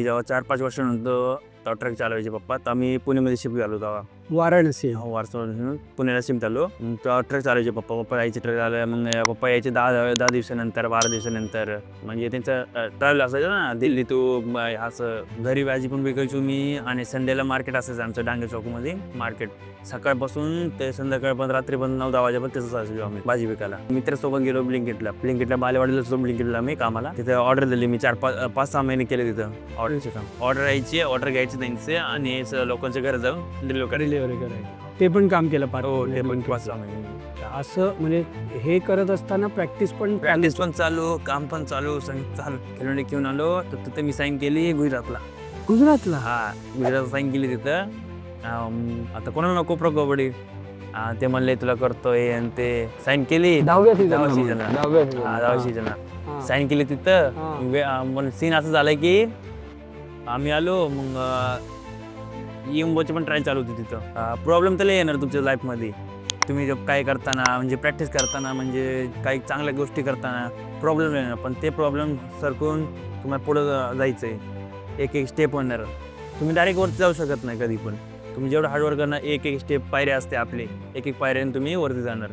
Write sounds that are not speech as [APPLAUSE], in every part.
मी जेव्हा चार पाच वर्षानंतर तेव्हा ट्रक चालवायचे पप्पा तर आम्ही पुण्यामध्ये शिफ्ट झालो तेव्हा. वाराणसी. हो वारसा पुण्याला शिफ्ट झालो. ट्रक चालवायचे पप्पा. पप्पा यायचे ट्रक आलं मग पप्पा यायचे दहा दहा दिवसानंतर बारा दिवसानंतर. म्हणजे त्यांचं ट्रॅव्हल असायचं ना दिल्ली म, असं घरी भाजी पण विकायचो मी. आणि संडेला मार्केट असायचं आमचं डांगे चौकमध्ये. मार्केट सकाळपासून ते संध्याकाळपर्यंत रात्रीपर्यंत नऊ दहा वाजेपर्यंत तसंच असायचो आम्ही भाजी विकायला. मित्रासोबत गेलो ब्लिंकेटला ब्लिंकेटला बालेवाडीला सुद्धा ब्लिंकेटला मी कामाला. तिथे ऑर्डर दिली मी चार पाच पाच सहा महिने केले तिथं. ऑर्डरचे काम ऑर्डर यायची ऑर्डर घ्यायची त्यांचे. आणि लोकांच्या घरी जाऊन डिलिव्हर डिलिव्हरी करायची ते पण काम केलं पाच हो ते पण महिने असं म्हणजे हे करत असताना प्रॅक्टिस पण प्रॅक्टिस पण चालू काम पण चालू सगळं चालू खेळून घेऊन आलो तर तिथे मी साईन केली गुजरातला. गुजरातला? हा गुजरात साईन केली तिथं. आता कोणाला नको प्रो कबड्डी? ते म्हणले तुला करतोय आणि ते साईन केली. दहाव्या दहाव्या सीझन season ला. दहाव्या हा, दहाव्या season. सीजनला हा. साईन केली हा. तिथं सीन असं झालं की आम्ही आलो मग इम्बोची पण ट्रायल चालू होती तिथं. प्रॉब्लेम तर येणार तुमच्या लाईफमध्ये तुम्ही जब काय करताना म्हणजे प्रॅक्टिस करताना म्हणजे काही चांगल्या गोष्टी करताना प्रॉब्लेम येणार. पण ते प्रॉब्लेम सरकून तुम्हाला पुढं जायचं आहे एक एक स्टेप होणार. तुम्ही डायरेक्ट वरती जाऊ शकत नाही कधी पण. तुम्ही जेवढं हार्डवर्क करणार एक एक स्टेप पायऱ्या असते आपले. एक एक पायऱ्याने तुम्ही वरती जाणार.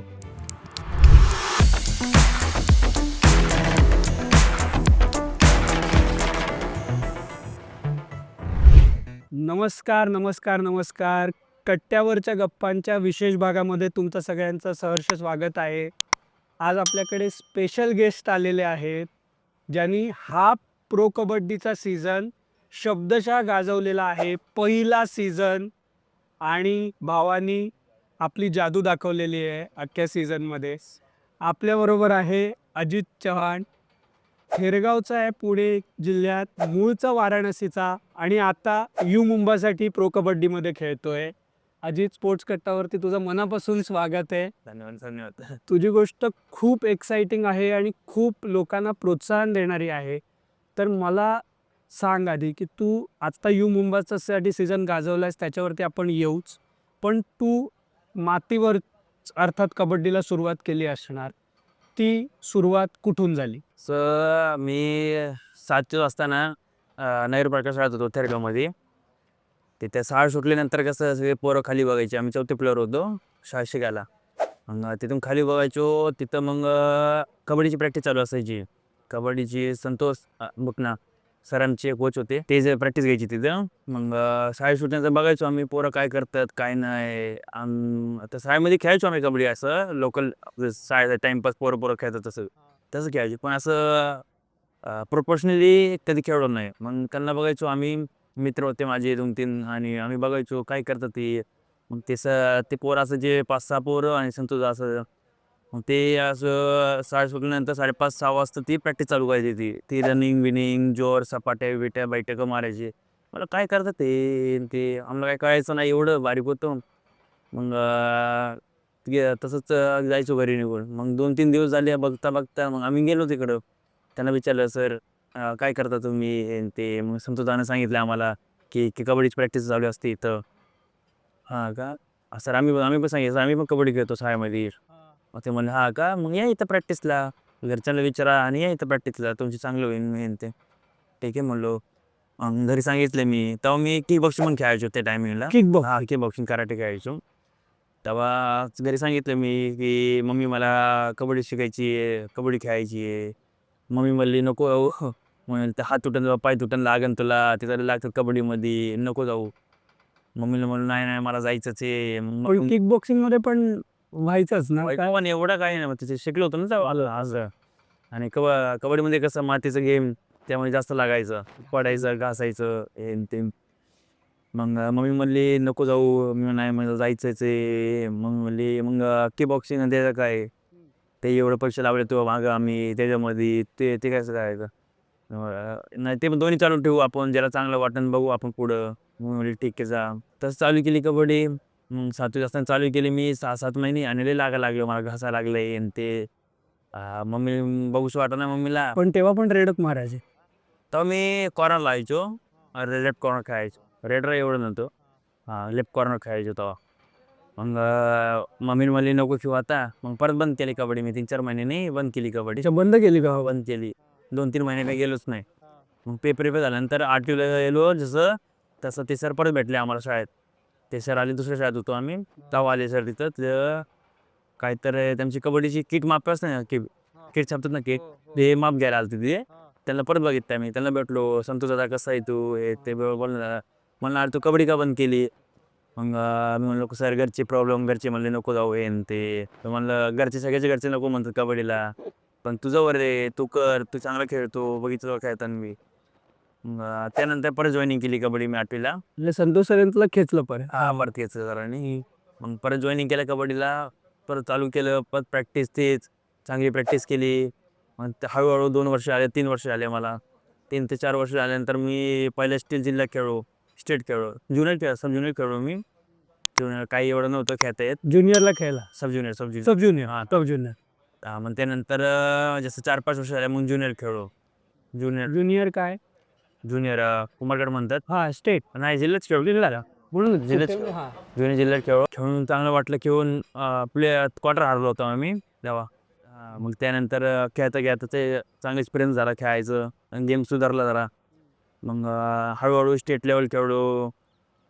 नमस्कार नमस्कार नमस्कार. कट्ट्यावरच्या गप्पांच्या विशेष भागामध्ये तुमचं सगळ्यांचं सहर्ष स्वागत आहे. आज आपल्याकडे स्पेशल गेस्ट आलेले आहेत ज्यांनी हा प्रो कबड्डीचा सीझन शब्दशः गाजवलेला आहे. पहिला सीझन आणि भावानी आपली जादू दाखवलेली आहे अख्ख्या सीझनमध्ये आपल्याबरोबर आहे अजित चव्हाण. खेरगावचा आहे पुणे जिल्ह्यात मूळचा वाराणसीचा आणि आता यू मुंबासाठी प्रो कबड्डीमध्ये खेळतोय. अजित स्पोर्ट्स कट्टावरती तुझं मनापासून स्वागत आहे. धन्यवाद धन्यवाद. तुझी गोष्ट खूप एक्साइटिंग आहे आणि खूप लोकांना प्रोत्साहन देणारी आहे. तर मला सांग आधी की तू आत्ता यू मुंबासाठी सीझन गाजवलायस त्याच्यावरती आपण येऊच. पण तू मातीवर अर्थात कबड्डीला सुरुवात केली असणार. ती सुरुवात कुठून झाली? स मी सातवीत असताना नैर प्रकाश शाळेत होतो थेरगावमध्ये. तिथे शाळा सुटल्यानंतर कसं सगळे पोरं खाली बघायचे. आम्ही चौथे प्लेअर होतो शाळा शिकायला. मग तिथून खाली बघायचो तिथं मग अं, कबड्डीची प्रॅक्टिस चालू असायची. कबड्डीची संतोष अं, बुकना सरांचे कोच होते ते जे प्रॅक्टिस घ्यायची तिथं. मग शाळेत सुटल्यानंतर बघायचो आम्ही पोरं काय करतात काय नाही. आम- आता शाळेमध्ये खेळायचो आम्ही कबड्डी असं. लोकल शाळेचा टाइमपास पोरं पोरं खेळतात तसं. तसं खेळायचे. पण असं प्रोफेशनली कधी खेळलो नाही. मग त्यांना बघायचो आम्ही मित्र होते माझे दोन तीन आणि आम्ही बघायचो काय करतात ते. मग ते स ते पोरं असं जे पाच सहा पोरं आणि संतोष असं मग ते असं साडे सुटल्यानंतर साडेपाच सहा वाजता ती प्रॅक्टिस चालू करायची ती. ती रनिंग विनिंग जोर सपाट्या बिट्या बैठकं मारायचे. मला काय करतात ते ते. आम्हाला काय कळायचं नाही एवढं बारीक होतं. मग ते तसंच जायचो घरी निघून. मग दोन तीन दिवस झाले बघता बघता मग आम्ही गेलो तिकडं. त्यांना विचारलं सर काय करता तुम्ही? ते मग संतोषानं सांगितलं आम्हाला की की कबड्डीची प्रॅक्टिस चालू असते इथं. हां का? सर आम्ही आम्ही पण सांगितलं "सर, आम्ही पण कबड्डी खेळतो शाळेमध्ये. मग ते म्हणले हा का? मग या इथं प्रॅक्टिसला घरच्यांना विचारा आणि या इथं प्रॅक्टिसला तुमची चांगलं होईल हे न ते. ठीक आहे म्हणलो. घरी सांगितलं मी. तेव्हा मी किक बॉक्सिंग पण खेळायचो त्या टायमिंगला किक बॉक्स हा किक बॉक्सिंग कराटे खेळायचो. तेव्हा घरी सांगितलं मी की मम्मी मला कबड्डी शिकायची आहे. कबड्डी खेळायची आहे. मम्मी म्हणली नको जाऊ. मग ते हात तुटन पाय तुटन लागन तुला. तिथं लागतं कबड्डीमध्ये. नको जाऊ. मम्मीला म्हणलं नाही नाही मला जायचंच आहे. मग किक बॉक्सिंगमध्ये पण व्हायचंच ना काय? पण एवढं काही नाही मग तिथे शिकलो होतो ना तेव्हा आलं आज आणि कब कबड्डीमध्ये कसं मातीचं गेम त्यामुळे जास्त लागायचं. पडायचं घासायचं हे न ते. मग मम्मी म्हणली नको जाऊ. मी नाही मला जायचंच आहे मग म्हणली मग की बॉक्सिंग आणि त्याचं काय? ते एवढं पैसे लावले तो मागं आम्ही त्याच्यामध्ये ते ते कसं करायचं? नाही ते पण दोन्ही चालू ठेवू आपण ज्याला चांगलं वाटण बघू आपण पुढं. मग म्हणली ठीक आहे जा. तसं चालू केली कबड्डी. मग सातवीत असताना चालू केली मी सहा सात महिने आणि लय लागा लागलं मला घासा लागले आणि ते अं, मम्मी बघूच वाटत ना मम्मीला. पण तेव्हा पण रेडक मारायचे. तेव्हा मी कॉर्नर लावायचो लेफ्ट कॉर्नर खेळायचो. रेडर एवढं नव्हतं. हां लेफ्ट कॉर्नर खेळायचो तेव्हा. मग अं, मम्मीने म्हणली नको खेळू आता. मग परत बंद केली कबड्डी मी. तीन चार महिन्याने बंद केली कबड्डी. अच्छा बंद केली का? बंद केली. दोन तीन महिने काही गेलोच नाही. मग पेपर पेपर झाल्यानंतर आठवीला गेलो जसं तसं ते सर परत भेटले आम्हाला शाळेत. ते सर आले दुसऱ्या शाळेत होतो आम्ही. तेव्हा आले सर तिथं. तर त्यांची कबड्डीची किट माप असते ना की किट छापतात ना किट? ते माप घ्यायला आलं तिथे त्यांना परत बघितलं मी त्यांना भेटलो संतोष दादा कसा आहे तू? हे ते बोलला म्हणलं अरे तू कबड्डी का बंद केली? मग मी म्हणलो सर घरचे प्रॉब्लेम घरचे म्हणले नको जाऊ हे ते. म्हणलं घरचे सगळ्याचे घरचे नको म्हणतात कबड्डीला. पण तुझं वर रे तू कर तू चांगला खेळतो बघितलं खेळताना मी अं, त्यानंतर परत जॉईनिंग केली कबड्डी मी आठवीला. म्हणजे संतोष सरांनी तुला खेचलं परत. हा वरती यायचं सरांनी मग परत जॉईनिंग केलं कबड्डीला. परत चालू केलं परत प्रॅक्टिस तेच चांगली प्रॅक्टिस केली. मग ते हळूहळू दोन वर्ष आले तीन वर्ष आले मला. तीन ते चार वर्ष झाल्यानंतर मी पहिले स्टेट जिल्हा खेळलो स्टेट खेळलो. ज्युनियर खेळ सब ज्युनियर खेळलो मी. ज्युनियर काही एवढं नव्हतं खेळता येत. ज्युनियरला खेळला? Sub junior sub junior sub junior हा. सब ज्युनियर हा, मग त्यानंतर अं, जसं चार पाच वर्ष झाले मग ज्युनियर खेळलो. ज्युनियर ज्युनियर काय? ज्युनियर कुमारगड म्हणतात. हा स्टेट. नाही जिल्ह्यात खेळलो जिल्ह्याला म्हणून जिल्ह्यात खेळलो. जुने जिल्ह्यात खेळ. खेळून चांगलं वाटलं खेळून प्ले क्वार्टर हारलो होतो आम्ही तेव्हा. अं, मग त्यानंतर अं, खेळता खेळता ते चांगला एक्सपिरियन्स झाला खेळायचं गेम सुधारला जरा. मग अं, हळूहळू स्टेट लेवल खेळलो.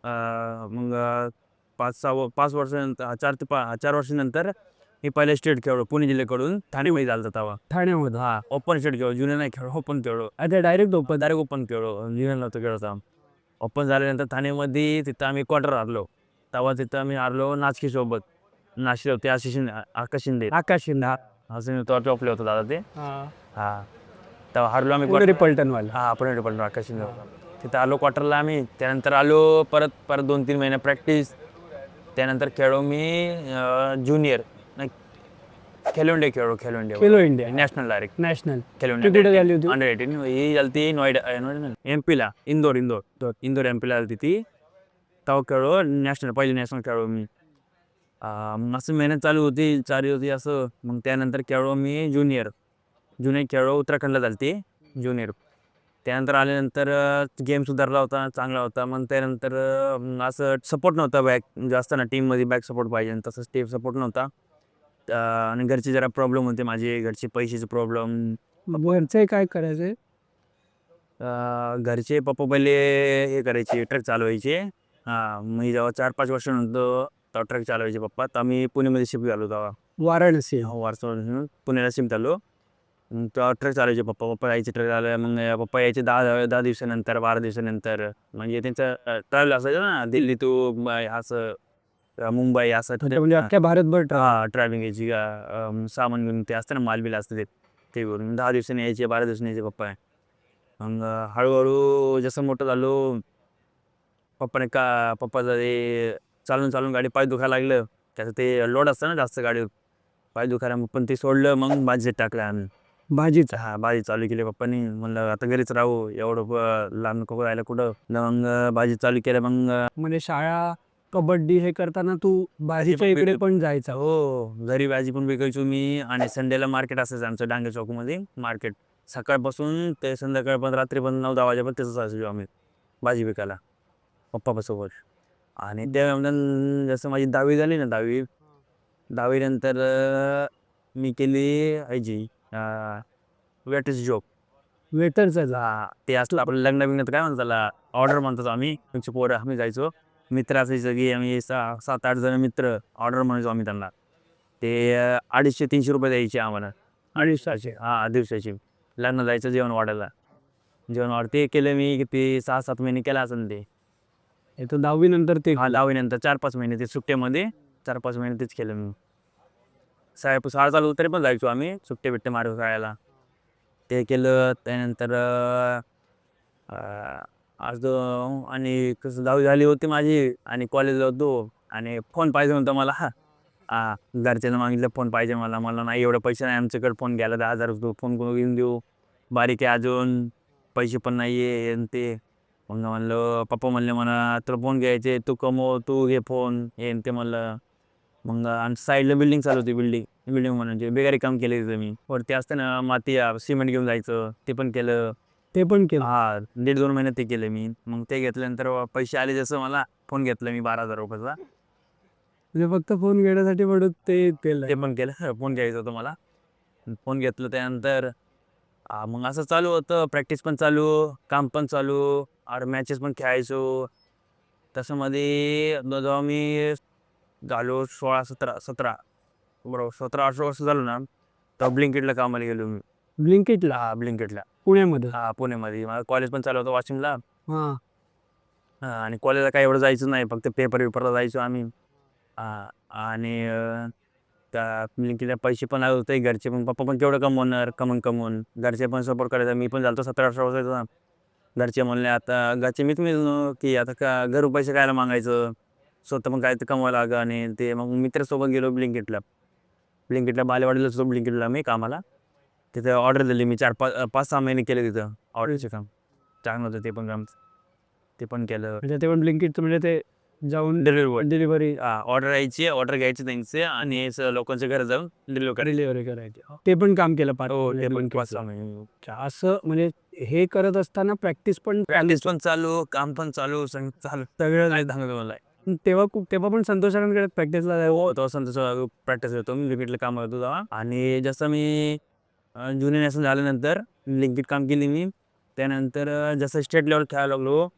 अं, मग अं, पाच सहा व- पाच वर्षानंतर चार ते पा चार वर्षानंतर मी पहिले स्टेट खेळलो पुणे जिल्ह्याकडून ठाणेमध्ये झालं तेव्हा. ठाण्यामध्ये हा ओपन स्टेट खेळलो जुने नाही खेळलो ओपन खेळलो. आता डायरेक्ट ओपन डायरेक्ट ओपन खेळलो जुने नव्हतं खेळता ओपन झाल्यानंतर ठाणेमध्ये तिथं आम्ही क्वार्टर हारलो. तेव्हा तिथं आम्ही हारलो नाचकी सोबत. नाशिक होते आशिष शिंदे आकाश शिंदे. आकाश शिंदा असं तो टॉपले होता दादा ते. हा. तेव्हा हारलो आम्ही quarter. पलटणवाला. हा आपण डिपार्टमेंट आकाश शिंदे. तिथं आलो क्वार्टरला आम्ही. त्यानंतर आलो परत परत दोन तीन महिने प्रॅक्टिस त्यानंतर खेळलो मी ज्युनियर नाही खेलो इंडिया खेळलो Khelo India Khelo India national direct national Khelo ती कुठे झाली होती अंडर एटीन ही ती नोएडा एम पीला इंदोर इंदोर इंदोर एम पीला झाली ती तेव्हा खेळलो नॅशनल पहिली नॅशनल खेळलो मी अं, असं मेहनत चालू होती चालू होती असं मग त्यानंतर खेळलो मी ज्युनियर ज्युनियर खेळलो उत्तराखंडला झाली ती ज्युनियर त्यानंतर आल्यानंतर गेम सुधारला होता चांगला होता मग त्यानंतर अं, असं सपोर्ट नव्हता बॅक असतं ना टीममध्ये बॅक सपोर्ट पाहिजे आणि तसंच टीम सपोर्ट नव्हता अं, आणि घरचे जरा प्रॉब्लेम होते माझे घरचे पैशाचे प्रॉब्लेम वरचे काय करायचे? घरचे पप्पा पहिले हे करायचे ट्रक चालवायचे. हां मी जेव्हा चार पाच वर्ष नंतर तेव्हा ट्रक चालवायचे पप्पा. तर आम्ही पुण्यामध्ये शिफ्ट झालो तेव्हा. वाराणसी. वारसा पुण्याला शिफ्ट झालो. मग तेव्हा ट्रक चालवायचे पप्पा. पप्पा यायचे ट्रक आलं मग अं, पप्पा यायचे दहा दहा दिवसानंतर बारा दिवसानंतर. म्हणजे त्यांचं ट्रॅव्हल असायचं ना दिल्ली मुंबई असं. अं, मुंबई असं म्हणजे अख्ख्या भारतभर हा ट्रॅव्हलिंग यायची सामान घेऊन ते असतं ना मालबिल असतं ते ते घेऊन दहा दिवसांनी यायचे बारा दिवसांनी यायचे पप्पा. मग अं, हळूहळू जसं मोठं झालो पप्पाने का पप्पाचं ते चालून चालून गाडी पाय दुखायला लागलं. त्याचं ते लोड असतं ना जास्त गाडीवर. पाय दुखायला मग पण ते सोडलं मग भाजीत टाकलं आम्ही. भाजीचा? हा भाजी चालू केली पप्पानी. म्हणलं आता घरीच राहू. एवढं प- लांब नको राहायला कुठं? मग भाजी चालू केलं मग म्हणजे शाळा कबड्डी हे करताना तू भाजीच्या इकडे पण जायचा. हो घरी भाजी पण विकायचो मी आणि संडेला मार्केट असायचं आमचं डांगे चौकमध्ये मार्केट. सकाळपासून ते संध्याकाळपर्यंत रात्रीपर्यंत नऊ दहा वाजेपर्यंत तसंच असायचो आम्ही भाजी विकायला पप्पासोबत आणि त्यानंतर जसं माझी दहावी झाली ना दहावी दहावीनंतर मी केली ह्याची वेटच जॉब. वेटरचा जा हा ते असलं आपलं लग्न बिग्नात काय म्हणतात ऑर्डर म्हणतात आम्ही तुमचे पोरं आम्ही जायचो. मित्र असायचं की आम्ही सहा सात आठ जण मित्र ऑर्डर म्हणायचो आम्ही त्यांना. ते अडीचशे तीनशे रुपये द्यायचे आम्हाला. अडीचशे हा दिवसाची लग्न जायचं जेवण वाढायला. जेवण वाढ ते केलं मी किती सहा सात महिने केलं असेल ते. हे तर दहावी नंतर ते हा दहावीनंतर चार पाच महिने ते सुट्ट्यामध्ये चार पाच महिने तेच केलं मी. साहेब शाळा चालू तरी पण जायचो आम्ही सुट्टे बिट्टे मारू शाळेला ते केलं त्यानंतर आज आणि कसं दहावी झाली होती माझी आणि कॉलेजला होतो आणि फोन पाहिजे होता मला. हा. हा घरच्यांना मागितलं फोन पाहिजे मला. मला नाही एवढे पैसे नाही. आमच्याकडे फोन घ्यायला दहा हजार रुपये फोन करून घेऊन देऊ. बारीक आहे अजून. पैसे पण नाही आहे न ते. मग म्हणलं पप्पा म्हणले मला तुला फोन घ्यायचे. तू कमव तू घे फोन हे न ते म्हणलं. मग आणि साईडला बिल्डिंग चालू होती बिल्डिंग बिल्डिंग म्हणजे बेगारी काम केले तिथं मी. वरती असतं ना माती सिमेंट घेऊन जायचं. ते पण केलं. ते पण केलं. हा दीड दोन महिन्यात ते केलं मी. मग ते घेतल्यानंतर पैसे आले जसं मला फोन घेतला मी बारा हजार रुपयाचा. म्हणजे फक्त फोन घेण्यासाठी म्हणून ते केलं. ते पण केलं. फोन घ्यायचा होता मला. फोन घेतलं त्यानंतर मग असं चालू होतं. प्रॅक्टिस पण चालू काम पण चालू और मॅचेस पण खेळायचो. तसं मध्ये जेव्हा मी झालो सोळा सतरा सतरा बरोबर सतरा अठरा वर्ष झालो ना तेव्हा ब्लिंकेटला कामाला गेलो मी. ब्लिंकिटला हा ब्लिंकेटला पुण्यामध्ये? हा पुण्यामध्ये. माझं कॉलेज पण चालू होतं वाशिमला. हा. हा, आणि कॉलेजला काय एवढं जायचं नाही. फक्त पेपर पेपरला जायचो आम्ही. हा, आणि अं, त्या पैसे पण लागत होते. घरचे पण पप्पा पण केवढं कमवणार कमवून कमवून. घरचे पण सपोर्ट करायचा. मी पण झालो सतरा अठरा वर्षाचा. घरचे म्हणले आता घरचे मीच मिळलो की आता का घरू पैसे कायला मागायचं? स्वतः पण काय ते कमवायला लागा आणि ते. मग मित्रासोबत गेलो ब्लिंकेटला. ब्लिंकेटला बालेवाडीला सुद्धा ब्लिंकेटला मी कामाला. तिथे ऑर्डर दिली मी चार पाच पाच सहा महिने केले तिथं ऑर्डरचे काम. चांगलं होतं ते पण काम. ते पण केलं. म्हणजे ते पण ब्लिंकिटचं म्हणजे ते जाऊन डिलिव्हरी डिलिव्हरी ऑर्डर यायची ऑर्डर घ्यायची त्यांचे आणि स- लोकांच्या घरी जाऊन डिलिव्हर डिलिव्हरी करायची. ते पण काम केलं पाच हो ते पण Blinkitचं. पाच सहा महिने. असं म्हणजे हे करत असताना प्रॅक्टिस पण प्रॅक्टिस पण चालू काम पण चालू सगळं चालू. सगळं नाही सांगतो मला. तेव्हा खूप तेव्हा पण संतोषाकडे प्रॅक्टिसला हो तो संतोष प्रॅक्टिस करतो मी क्रिकेटला काम करतो तेव्हा. आणि जसं मी ज्युनियर नॅशनल झाल्यानंतर लिंकिट काम केली मी. त्यानंतर जसं स्टेट लेवल खेळायला लागलो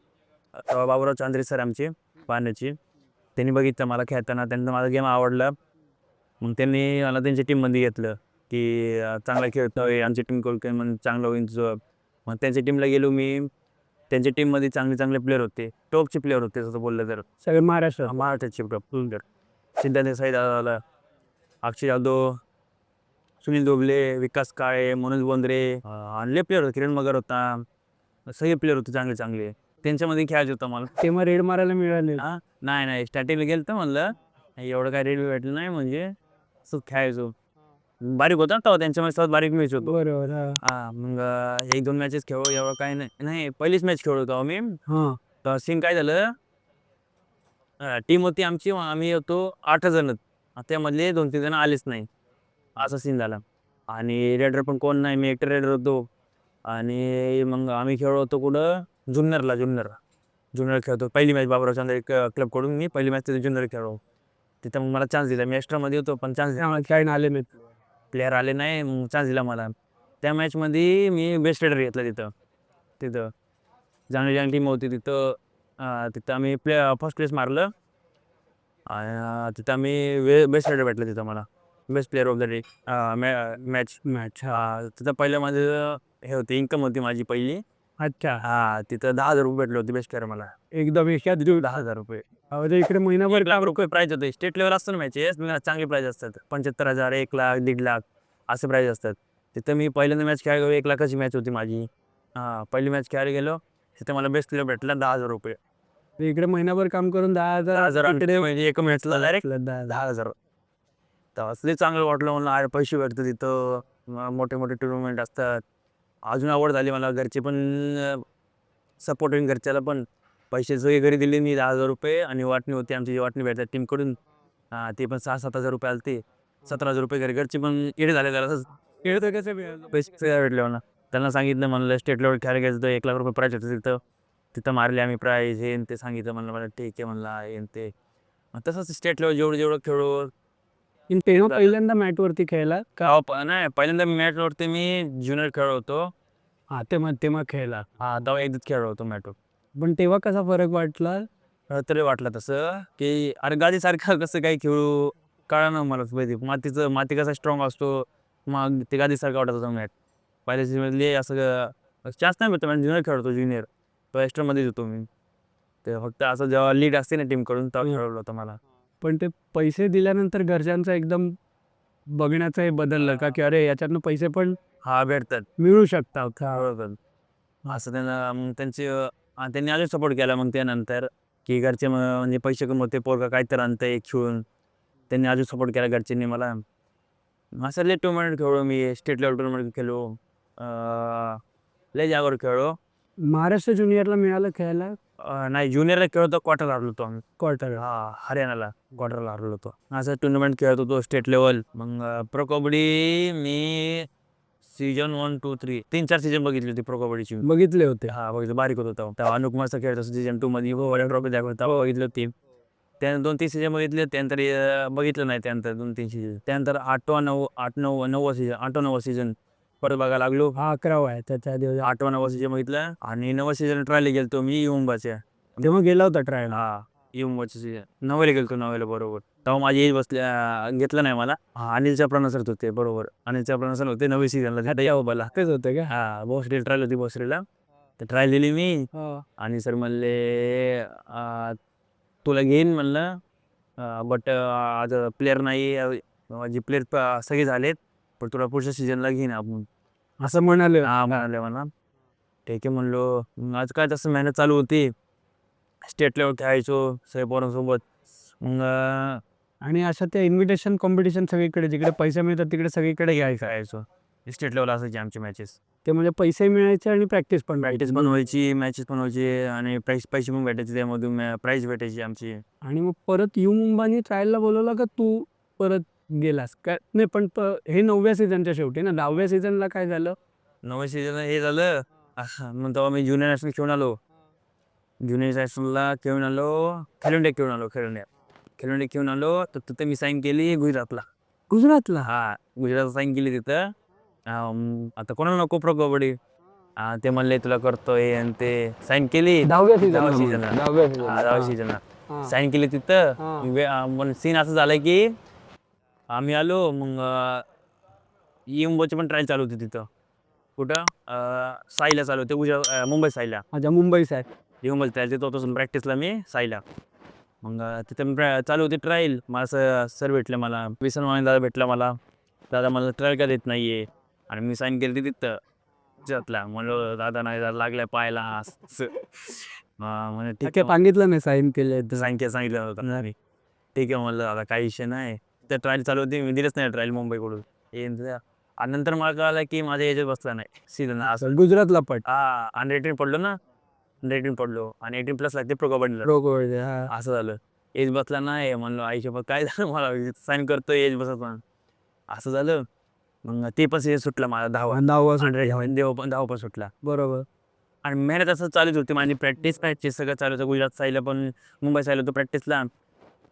तेव्हा बाबूराव चांद्रे सर आमचे पाण्याचे त्यांनी बघितलं मला खेळताना त्यांना माझा गेम आवडला. मग त्यांनी मला त्यांच्या टीममध्ये घेतलं की चांगला खेळतोय आमची टीम करून मग चांगलं होईल तुझं. मग त्यांच्या टीमला गेलो मी. त्यांच्या टीममध्ये चांगले चांगले प्लेअर होते टॉपचे प्लेअर होते तसं बोललं तर. सगळे महाराष्ट्र. महाराष्ट्राचे प्लेअर सिद्धांत देसाई दादा अक्षय यादव सुनील दोबले विकास काळे मनोज बोंद्रे आणले प्लेअर होते. किरण मगर होता. सगळे प्लेअर होते चांगले चांगले. त्यांच्यामध्ये खेळायचं होतं मला तेव्हा रेड मारायला मिळाले. हा? नाही नाही. स्टार्टिंगला गेलं तर म्हणलं. एवढं काय रेड भेटलं नाही म्हणजे. असं खेळायचो. बारीक होता ना तेव्हा. त्यांच्यामध्ये सर्वात बारीक मॅच होतो. बरोबर हा. हा मग अं, एक दोन मॅचेस खेळू एवढं काय नाही. नाही पहिलीच मॅच खेळलो होतो आम्ही. हा. तर सीन काय झालं? टीम होती आमची. आम्ही होतो आठ जण. त्यामधले दोन तीन जण आलेच नाही. असा सीन झाला. आणि रेडर पण कोण नाही मी एकटा रेडर होतो. आणि मग आम्ही खेळलो होतो कुठं? जुन्नरला जुन्नर. जुन्नर खेळतो. पहिली मॅच बाबराव चांद्रे एक क्लबकडून मी पहिली मॅच तिथे जुन्नर खेळलो. तिथं मग मला चान्स दिला. मी एक्स्ट्रामध्ये होतो पण चान्स त्यामुळे काही आले नाहीत. प्लेअर आले नाही मग चान्स दिला मला. त्या मॅचमध्ये मी बेस्ट रेडर घेतला तिथं. तिथं. चांगली चांगली टीम होती तिथं. तिथं आम्ही प्ले फर्स्ट प्लेस मारलं तिथं आम्ही वे बेस्ट रेडर भेटलं तिथं मला. Best player of the day match match हा. तिथं पहिलं माझं हे होती इन्कम होती माझी पहिली. अच्छा. हा तिथं दहा हजार रुपये भेटले होते बेस्ट प्लेअर मला. एकदम दिवस दहा हजार रुपये. म्हणजे इकडे महिनाभर एक लाख रुपये प्राईज होते. स्टेट लेवल असतं ना मॅचेस चांगले प्राईज असतात. पंच्याहत्तर हजार एक लाख दीड लाख असे प्राईज असतात. तिथं मी पहिल्यांदा मॅच खेळायला गेलो एक लाखाची मॅच होती माझी. हां पहिली मॅच खेळायला गेलो तिथं मला बेस्ट प्लेअर भेटला दहा हजार रुपये. इकडे महिनाभर काम करून दहा हजार दहा हजार इकडे म्हणजे एक मॅचला डायरेक्ट दहा हजार. तर असले चांगलं वाटलं मला. अरे पैसे भेटतात तिथं. मोठे मोठे टुर्नामेंट असतात. अजून आवड झाली मला घरचे पण सपोर्ट होईल घरच्याला पण. पैसे सगळे घरी दिले मी दहा हजार रुपये आणि वाटणी होती. आमची जी वाटणी भेटतात टीमकडून ते पण सहा सात हजार रुपये आले ते सतरा हजार रुपये घरी. घरचे पण येडे झाले त्याला असंच तर कसं पैसे भेटले मला? त्यांना सांगितलं म्हणलं स्टेट लेवल खेळायला घ्यायचं एक लाख रुपये प्राईज होतं तिथं. तिथं मारले आम्ही प्राईज हे न ते सांगितलं. म्हणलं मला ठीक आहे. म्हणलं हे ते. मग तसंच स्टेट लेवल जेवढं जेवढं खेळू तेव्हा पहिल्यांदा मॅट वरती खेळला का? प- नाही पहिल्यांदा मॅचवरती मी ज्युनियर खेळलो होतो हा तेव्हा तेव्हा खेळला. हा तेव्हा एकदाच खेळलो होतो मॅटवर पण तेव्हा कसा फरक वाटला? तरी वाटलं तसं की अरे गादीसारखं कसं काही खेळू? कळा ना मला माहिती मातीचं माती कसा स्ट्रॉंग असतो मग ते गादीसारखं वाटत होतं मॅट. पहिल्या सीझनमधले असं चान्स नाही भेटतो म्हणजे ज्युनियर खेळतो ज्युनियर. तो एक्स्ट्रामध्येच होतो मी. ते फक्त असं जेव्हा लीड असते ना टीमकडून तेव्हा खेळवलं होतं मला. पण ते पैसे दिल्यानंतर घरच्यांचं एकदम बघण्याचं हे बदललं का की अरे याच्यातनं पैसे पण हा भेटतात. मिळू शकतात. बरोबर. असं त्यांना मग त्यांचे अं, त्यांनी अजून सपोर्ट केला मग त्यानंतर की घरचे म- म्हणजे पैसे कमवते पोरगा काय तर आणतं एक खेळून. त्यांनी अजून सपोर्ट केला घरच्यांनी मला. असं लय टुर्नामेंट खेळलो मी स्टेट लेवल टुर्नामेंट खेळलो. अं, लय जागेवर खेळलो. महाराष्ट्र ज्युनियरला मिळालं खेळायला. अं, नाही ज्युनियरला खेळतो क्वार्टर हरलो होतो आम्ही. क्वार्टर हा हरियाणाला क्वार्टरला हरलो होतो. असं टुर्नामेंट खेळत होतो स्टेट लेवल मग प्रो कबड्डी मी सीजन वन टू थ्री तीन चार सीजन बघितली होती प्रो कबड्डीची बघितले होते. हा बघितलं. बारीक होतो तेव्हा. तेव्हा अनुकुमारचा खेळत असतो सीजन टू मध्ये. वडा ट्रॉफी दाखवत तेव्हा बघितलं होती. त्यानंतर दोन तीन सीजन बघितले. त्यानंतर अं, बघितलं नाही त्यानंतर दोन तीन सीजन त्यानंतर आठवा नऊ आठ नऊ नववा सीजन आठवा नववा सीजन परत बघायला लागलो. हा अकरावा आहे. त्याच्या दिवस आठवा नवा सीजन बघितलं. आणि नवा सीजन ट्रायल गेलतो मी युंबाच्या तेव्हा गेला होता ट्रायल हा युंबाच्या सीजन नवेला गेलतो नवेला बरोबर. तेव्हा माझी एज बसल्या घेतलं नाही मला. हा, अनिल चपराना सर होते बरोबर. अनिल चपराना सर होते नवे सीझनला झालं यावं मला तेच होते का? हा बॉसरी ट्रायल होती बॉसरीला तर ट्रायल दिली मी. आणि सर म्हणले तुला घेईन म्हणलं. बट आज प्लेअर नाही. माझे प्लेअर सगळे झालेत. पण तुला पुढच्या सीझनला घेईन आपण. असं म्हणाले. हा म्हणाले म्हणा. ठीक आहे म्हणलो. मग आज काय तसं मेहनत चालू होती? स्टेट लेवल खेळायचो सगळे पोरांसोबत. मग अं, आणि अशा त्या इन्व्हिटेशन कॉम्पिटिशन सगळीकडे जिकडे पैसे मिळतात तिकडे सगळीकडे घ्यायचं. खेळायचो. स्टेट लेवल असायची आमची मॅचेस ते म्हणजे पैसे मिळायचे आणि प्रॅक्टिस पण प्रॅक्टिस पण व्हायची मॅचेस पण व्हायची आणि प्राईज पैसे पण भेटायचे त्यामधून प्राईज भेटायची आमची. आणि मग परत यू मुंबानी ट्रायलला बोलवलं का तू परत? गेलास. काय नाही पण प- हे नवव्या सीझनच्या शेवटी ना दहाव्या सीझनला काय झालं? नवं सीझन हे झालं. मग तेव्हा मी ज्युनियर नॅशनल खेळून आलो. ज्युनियर नॅशनलला खेळून आलो. खेळून खेळून आलो खेळून खेळून खेळून आलो तर तिथं मी साईन केली गुजरातला. गुजरातला? हा गुजरात साईन केली तिथं. अं, आता कोणाला नको प्रो कबड्डी? ते म्हणले तुला करतो हे आणि ते. साईन केली. दहाव्या दहाव्या सीझन season ला. दहाव्या साईन केली तिथं. हा. सीन असं झालं की आम्ही आलो मग इम्बोची पण ट्रायल चालू होती तिथं. कुठं? अं, साईला चालू होते अं, मुंबई साईला. माझ्या मुंबई साहेब मुंबई ट्रायल तिथं होतो प्रॅक्टिसला मी साईला. मग अं, तिथं चालू होती ट्रायल मला सर भेटले मला विसन माने दादा भेटला मला. दादा मला ट्रायल का देत नाहीये? आणि मी साईन केली तिथं गुजरातला म्हणलो दादा नाही दादा लागलाय पाहायला असं. म्हणे ठीक ते आहे सांगितलं नाही साईन केले. तर सांगितलं सांगितलं होतं. ठीक आहे म्हणलं आता काही विषय नाही. त्या ट्रायल चालू होती मी दिलंच नाही ट्रायल मुंबईकडून. हे ते. आणि नंतर मला कळालं की माझ्या याच्यात बसला नाही सीझन असं. गुजरातला पट. हा आणि एटीन पडलो ना एटीन पडलो. आणि एटीन प्लस लागते प्रो कबड्डीला कबड्डी, हा. असं झालं. एज बसला नाही म्हणलो आईच्या पण काय झालं मला? साईन करतो एज बसत पण असं झालं. मग ते पण season सुटला माझा दहावा. दहावा सुट- देव पण दहावा पण सुटला. बरोबर. आणि मेहनत असं चालूच होती माझी प्रॅक्टिस प्रॅक्टिस सगळं चालू होतं. गुजरात साईला पण मुंबई साईला होतो प्रॅक्टिसला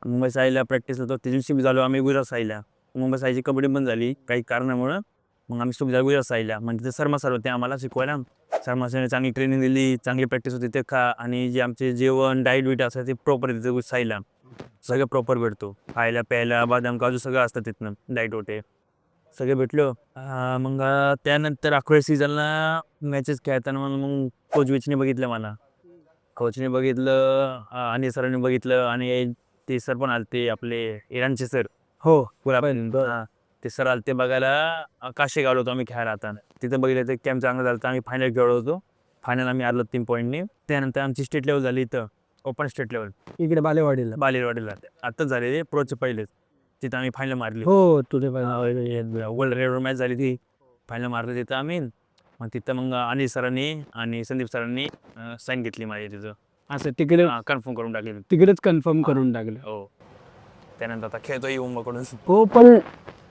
मुंबई साईला प्रॅक्टिस होतो. त्या दिवशी झालो आम्ही गुजरात साईला मुंबई साईची कबड्डी बंद झाली. काही कारणामुळं मग आम्ही सुविधा गुजरात साईला म्हणजे ते शर्मा सर होते आम्हाला शिकवायला. शर्मा सरने चांगली ट्रेनिंग दिली चांगली प्रॅक्टिस होती ते खा आणि जे आमचे जेवण डाईट बीट असतं ते प्रॉपर तिथं साईला सगळं प्रॉपर भेटतो. खायला प्यायला बदाम काजू सगळं असतं तिथनं. डाईट होते. सगळे भेटलो. मग त्यानंतर अकरा सीझनला मॅचेस खेळताना मग मग कोच विचने बघितलं मला. कोचने बघितलं आणि सरांनी बघितलं आणि ते सर पण आलते आपले इराणचे सर. हो हा, ते सर आलते बघायला. काशी गावलो होतो आम्ही खेळायला आता. तिथं बघितलं ते कॅम्प चांगला झालं होतं. आम्ही फायनल खेळलो होतो. फायनल आम्ही आलो तीन पॉईंटने त्यानंतर आमची स्टेट लेवल झाली इथं. ओपन स्टेट लेवल इकडे बालेवाडीला. बालेरवाडीला आत्ताच झालेली प्रोचे पहिलेच. तिथं आम्ही फायनल मारली. हो तुझे वर्ल्ड रेडवर मॅच झाली ती. फायनल मारलं तिथं आम्ही. मग तिथं मग अनिल सरांनी आणि संदीप सरांनी साईन घेतली माझी तिथं. असं तिकडे कन्फर्म करून टाकली तिकडेच कन्फर्म करून टाकलं. हो. त्यानंतर आता खेळतो येऊन कडून हो पण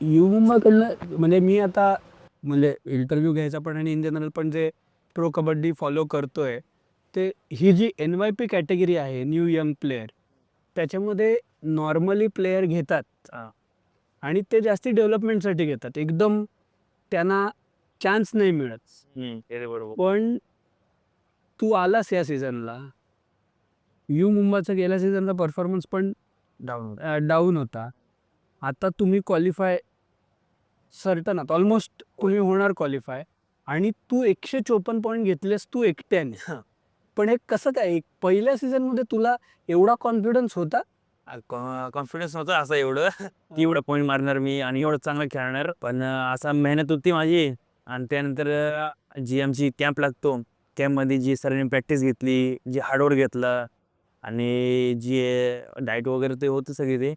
युमाकडनं म्हणजे मी आता म्हणजे इंटरव्ह्यू घ्यायचा पण आणि इन जनरल पण जे प्रो कबड्डी फॉलो करतोय ते ही G N Y P category आहे न्यू यंग प्लेअर त्याच्यामध्ये नॉर्मली प्लेअर घेतात. आणि ते जास्ती डेव्हलपमेंटसाठी घेतात. एकदम त्यांना चान्स नाही मिळत. बरोबर. पण तू आलास या सीझनला यू मुंबाचा गेल्या सीझनला परफॉर्मन्स पण डाऊन डाऊन होता. आता तुम्ही क्वालिफाय सर्टन आहात. ऑलमोस्ट तुम्ही होणार क्वालिफाय आणि तू एकशे चोपन्न पॉईंट घेतलेस तू एकट्याने. पण हे कसं काय? एक पहिल्या सीझनमध्ये तुला एवढा कॉन्फिडन्स होता? कॉन्फिडन्स नव्हता असं एवढं. की एवढं पॉईंट मारणार मी आणि एवढं चांगलं खेळणार. पण असा मेहनत होती माझी. आणि त्यानंतर जी आमची कॅम्प लागतो. कॅम्पमध्ये जी सरांनी प्रॅक्टिस घेतली जी हार्डवर्क घेतलं आणि जी डाईट वगैरे ते होतं सगळे ते.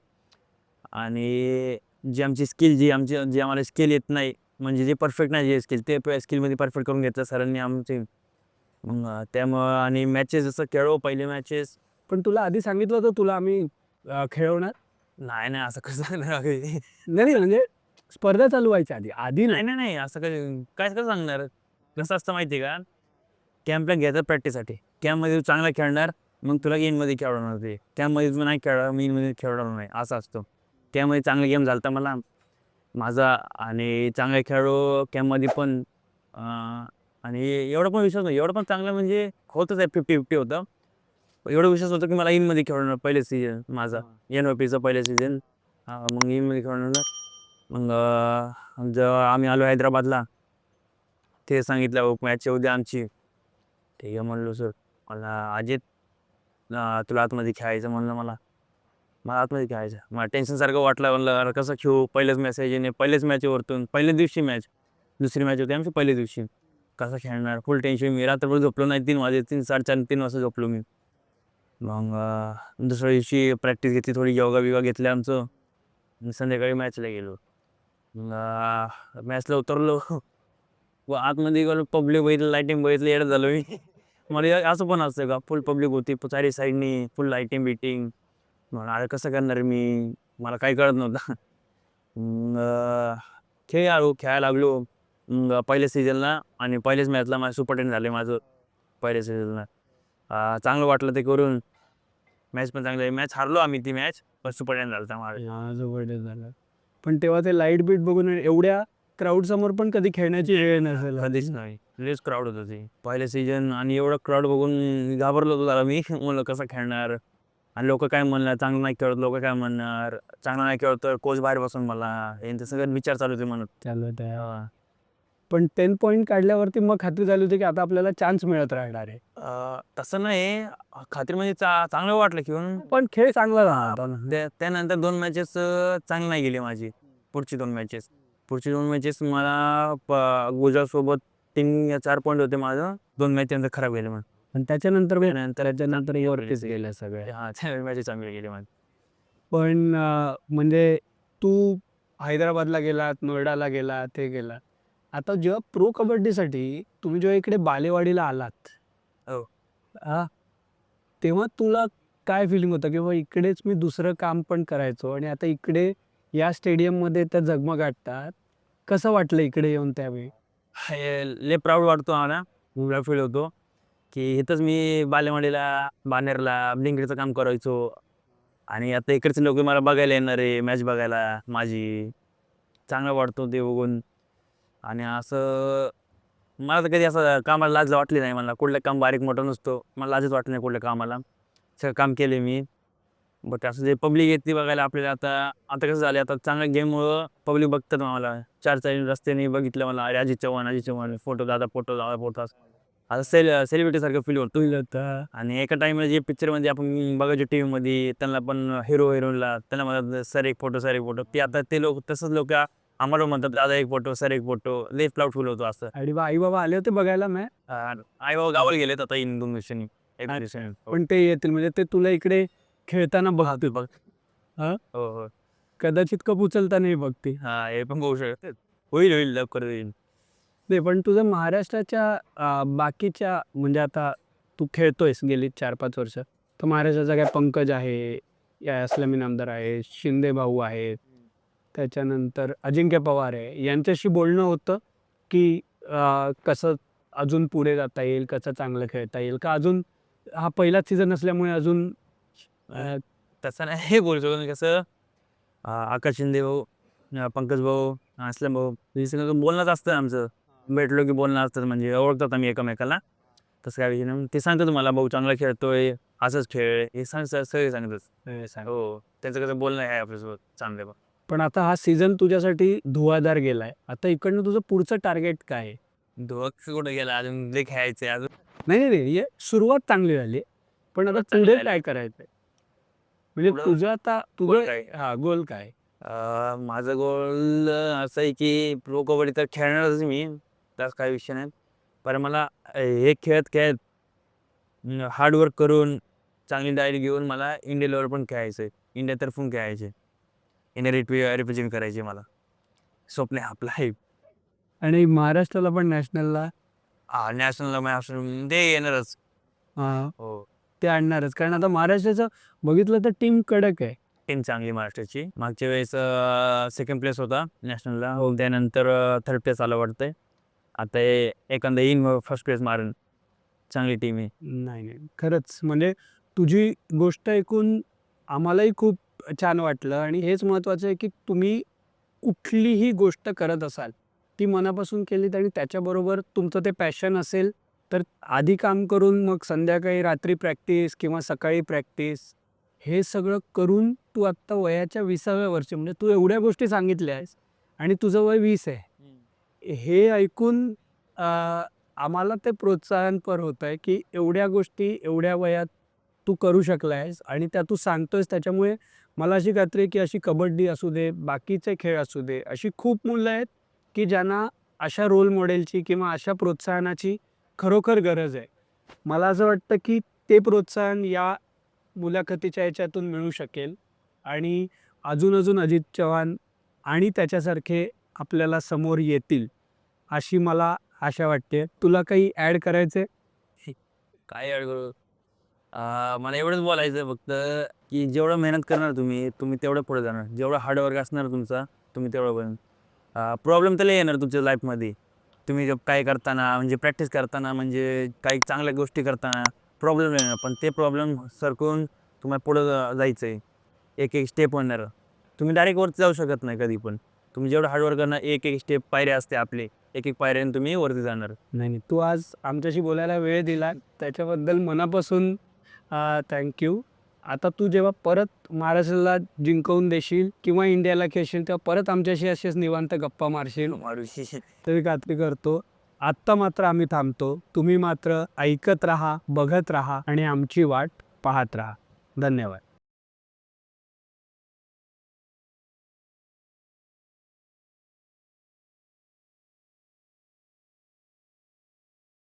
आणि जी आमची स्किल जी आमची जी आम्हाला स्किल येत नाही म्हणजे जे परफेक्ट नाही जे स्किल ते स्किलमध्ये परफेक्ट करून घेतलं सरांनी आमचे. मग त्यामुळं आणि मॅचेस जसं खेळो पहिले मॅचेस पण तुला आधी सांगितलं होतं तुला आम्ही अं, खेळवणार? नाही नाही असं कसं नाही नाही नाही, म्हणजे स्पर्धा चालू व्हायच्या आधी आधी नाही. नाही नाही असं काय काय कसं सांगणार? कसं असतं माहिती आहे का कॅम्पला घ्यायचं प्रॅक्टिससाठी कॅम्पमध्ये चांगला खेळणार मग तुला इनमध्ये खेळवणार ते कॅम्पमध्ये तू नाही खेळणार मी इनमध्ये खेळवणार नाही. असं असतं. त्यामध्ये चांगला गेम झाला मला. माझा आणि चांगले खेळाडू कॅम्पमध्ये पण आणि एवढा पण विश्वास नाही. एवढं पण चांगलं म्हणजे होतच आहे. फिफ्टी फिफ्टी होतं. एवढं विश्वास होतं की मला इनमध्ये खेळणार पहिले सीझन माझा. एन ओ पीचं पहिले सीझन मग इनमध्ये खेळणार मग जेव्हा आम्ही आलो हैदराबादला ते सांगितलं मॅच उद्या आमची. ठीक आहे म्हणलो सर मला अजित ना तुला आतमध्ये खेळायचं म्हणलं मला. मला आतमध्ये खेळायचं. मला टेन्शनसारखं वाटलं म्हणलं अरे कसं खेळू? पहिलेच मॅच आहे पहिलेच मॅचवरतून पहिल्या पहिल्याच दिवशी मॅच दुसरी मॅच होती आमची पहिल्या दिवशी. कसं खेळणार? फुल टेन्शन मी रात्रभर झोपलो नाही. तीन वाजे तीन साडेचार तीन वाजता झोपलो मी. मग दुसऱ्या दिवशी प्रॅक्टिस घेतली थोडी योगा बिगा घेतले आमचं. संध्याकाळी मॅचला गेलो. मग मॅचला उतरलो. व आतमध्ये गेलो. पब्लिक बघितलं लाईटिंग बघितलं येडं झालो मी. मला असं पण असतं का? फुल पब्लिक होती चारी साईडनी फुल लाईटिंग बिटिंग म्हणून अरे कसं करणार मी? मला काही कळत नव्हतं. [LAUGHS] मग खेळ आलो खेळायला लागलो. मग पहिल्या सीझनला आणि पहिल्याच मॅचला माझं सुपर टेन झाले माझं पहिल्या सीझनला चांगलं वाटलं ते करून. मॅच पण चांगली मॅच हारलो आम्ही ती मॅच पण सुपर टेन झालं माझं. सुपरटेन झालं. पण तेव्हा ते लाइट बीट बघून एवढ्या क्राऊड समोर पण कधी खेळण्याची वेळ नसेल. कधीच नाही. लयच क्राऊड होतं ते. पहिलं सीझन आणि एवढं क्राऊड बघून घाबरलो होतो जरा मी. [LAUGHS] म्हणलं कसं खेळणार? आणि लोक काय म्हणणार? चांगलं नाही खेळत लोक काय म्हणणार? चांगलं नाही खेळत तर कोच बाहेर बसून मला यांचे सगळं विचार चालू होते म्हणत चालत आहे हा. पण टेन पॉईंट काढल्यावरती मग खात्री झाली होती की आता आपल्याला चान्स मिळत राहणार आहे. अं, तसं नाही. खात्री म्हणजे चा चांगलं वाटलं खेळून पण खेळ चांगला राहणार त्या- त्यानंतर दोन मॅचेस चांगली नाही गेली माझी. पुढची दोन मॅचेस पुढची दोन मॅचेस मला प- गुजरातसोबत तीन या चार पॉईंट होते माझं. दोन मॅच त्यानंतर खराब गेले मग पण त्याच्यानंतर बी- त्यानंतर त्याच्यानंतर चांगले वरतीच गेले. गेले. सगळे हा त्या मॅचेस चांगले गेले माझे. पण अं, म्हणजे तू हैदराबादला गेलात नोएडाला गेला ते गेला आता जेव्हा प्रो कबड्डीसाठी तुम्ही जेव्हा इकडे बालेवाडीला आलात हो. हा तेव्हा तुला काय फिलिंग होतं? की बाबा इकडेच मी दुसरं काम पण करायचो आणि आता इकडे या स्टेडियममध्ये त्या झगमगाटतात कसं वाटलं इकडे येऊन त्यावेळी? हे लय प्राऊड वाटतो आम्हाला. वेगळा फील होतो की इथंच मी बालेवाडीला बानेरला लिंगडीचं काम करायचो. आणि आता इकडचे लोक मला बघायला येणार आहे मॅच बघायला माझी. चांगलं वाटतो ते बघून. आणि असं मला तर कधी असं कामाला लाज वाटली नाही मला कुठलं काम बारीक मोठं नसतो. मला लाजच वाटली नाही कुठल्या कामाला. सगळं काम केले मी. बट असं जे पब्लिक येते बघायला आपल्याला आता आता कसं झालं आता चांगल्या गेममुळं पब्लिक बघतात मला. चार चार रस्त्याने बघितलं मला अरे अजित चव्हाण अजित चव्हाण फोटो दादा फोटो दादा फोटो आता सेल सेलिब्रिटी सारखं फील होतो. आणि एका टाइमला जे पिक्चरमध्ये आपण बघायचो टी व्हीमध्ये त्यांना पण हिरो हिरोईनला त्यांना म्हणतात सर एक फोटो सर एक फोटो ते आता ते लोक तसंच लोक आम्हाला म्हणतात दादा एक फोटो सर एक फोटो लई प्राऊड फील होतो असं. आणि आई बाबा आले होते बघायला मॅ? आई बाबा गावाला गेलेत आता इन दोन दिवसांनी. पण ते येतील म्हणजे ते तुला इकडे खेळताना बघतील बघ. हा? हो हो. कदाचित कप उचलता नाही बघते. हा हे पण बघू शकतात होईल होईल लवकर होईल. नाही पण तुझं महाराष्ट्राच्या अं, बाकीच्या म्हणजे आता तू खेळतोयस गेली चार पाच वर्ष. तर महाराष्ट्राचा काय पंकज आहे या असलमी आमदार आहे शिंदे भाऊ आहेत त्याच्यानंतर अजिंक्य पवार आहे. यांच्याशी बोलणं होतं की अं, कसं अजून पुढे जाता येईल कसं चांगलं खेळता येईल. का अजून हा पहिलाच सीझन असल्यामुळे अजून अं, तसं नाही हे बोलू शकतो मी कसं अं, आकाश शिंदे भाऊ अं, पंकज भाऊ असलम भाऊ हे सगळं बोलणंच असतं आमचं. भेटलो की बोलणं असतं म्हणजे ओळखतात आम्ही एकमेकाला. तसं काय विषय नाही. ते सांगतो तुम्हाला भाऊ चांगला खेळतोय असंच खेळ हे सांग सगळे सांगतात. हो त्यांचं कसं बोलणं आहे आपल्यासोबत चांगलं बा पण आता हा सीझन तुझ्यासाठी धुवाधार गेलाय. आता इकडनं तुझं पुढचं टार्गेट काय आहे? कुठं गेला? अजून जे खेळायचे अजून. नाही नाही नाही हे सुरुवात चांगली झाली. पण आता पुढे. काय करायचंय? म्हणजे पुढं तुझं आता गोल तुझं काय? हा गोल काय? अं, माझं गोल असं आहे की प्रो कबड्डी तर खेळणारच मी त्यात काही विषय नाही. पण मला अं, हे खेळत खेळत हार्डवर्क करून चांगली डायरी घेऊन मला इंडिया लेवल पण खेळायचं आहे इंडियातर्फून खेळायचे इंडिया रिप्रे रिप्रेझेंट करायचे मला. स्वप्न आहे आपलं आहे आणि महाराष्ट्राला पण नॅशनलला? नॅशनल ते येणारच. हो. ते आणणारच. कारण आता महाराष्ट्राचं बघितलं तर टीम कडक आहे. टीम चांगली महाराष्ट्राची. मागच्या वेळेस सेकंड प्लेस होता नॅशनलला त्यानंतर थर्ड प्लेस आलं वाटतंय. आता हे एखादा येईन फर्स्ट प्लेस मारेन. चांगली टीम आहे. नाही नाही. खरंच. म्हणजे तुझी गोष्ट ऐकून आम्हालाही खूप छान वाटलं. आणि हेच महत्त्वाचं आहे की तुम्ही कुठलीही गोष्ट करत असाल ती मनापासून केलीत आणि त्याच्याबरोबर तुमचं ते पॅशन असेल तर आधी काम करून मग संध्याकाळी रात्री प्रॅक्टिस किंवा सकाळी प्रॅक्टिस हे सगळं करून तू आत्ता वयाच्या विसाव्या वर्षी म्हणजे तू एवढ्या गोष्टी सांगितल्या आहेस आणि तुझं वय वीस आहे. हे ऐकून आम्हाला ते प्रोत्साहनपर होत आहे की एवढ्या गोष्टी एवढ्या वयात तू करू शकला आहेस आणि त्या तू सांगतोयस. त्याच्यामुळे मला अशी खात्री की अशी कबड्डी असू दे बाकीचे खेळ असू दे अशी खूप मुलं आहेत की ज्यांना अशा रोल मॉडेलची किंवा अशा प्रोत्साहनाची खरोखर गरज आहे. मला असं वाटतं की ते प्रोत्साहन या मुलाखतीच्या याच्यातून मिळू शकेल आणि अजून अजून अजित चव्हाण आणि त्याच्यासारखे आपल्याला समोर येतील अशी मला आशा वाटते. तुला काही ॲड करायचं काय ॲड करू? मला एवढंच बोलायचं आहे फक्त की जेवढं मेहनत करणार तुम्ही तुम्ही तेवढं पुढे जाणार. जेवढं हार्डवर्क असणार तुमचा तुम्ही तेवढं पण प्रॉब्लेम त्याला येणार तुमच्या लाईफमध्ये तुम्ही जे काय करताना म्हणजे प्रॅक्टिस करताना म्हणजे काही चांगल्या गोष्टी करताना प्रॉब्लेम येणार. पण ते प्रॉब्लेम सरकून तुम्हाला पुढं जायचं आहे एक एक स्टेप होणार. तुम्ही डायरेक्ट वरती जाऊ शकत नाही कधी पण. तुम्ही जेवढं हार्डवर्क करणार एक एक स्टेप पायऱ्या असते आपले. एक एक पायऱ्याने तुम्ही वरती जाणार. नाही नाही. तू आज आमच्याशी बोलायला वेळ दिला. त्याच्याबद्दल मनापासून थँक्यू आता तू जेव्हा परत महाराष्ट्राला जिंकवून देशील किंवा इंडियाला खेळशील तेव्हा परत आमच्याशी असेच निवांत गप्पा मारशील? मारुशी तरी खात्री करतो. आत्ता मात्र आम्ही थांबतो. तुम्ही मात्र ऐकत राहा बघत राहा आणि आमची वाट पाहत राहा. धन्यवाद.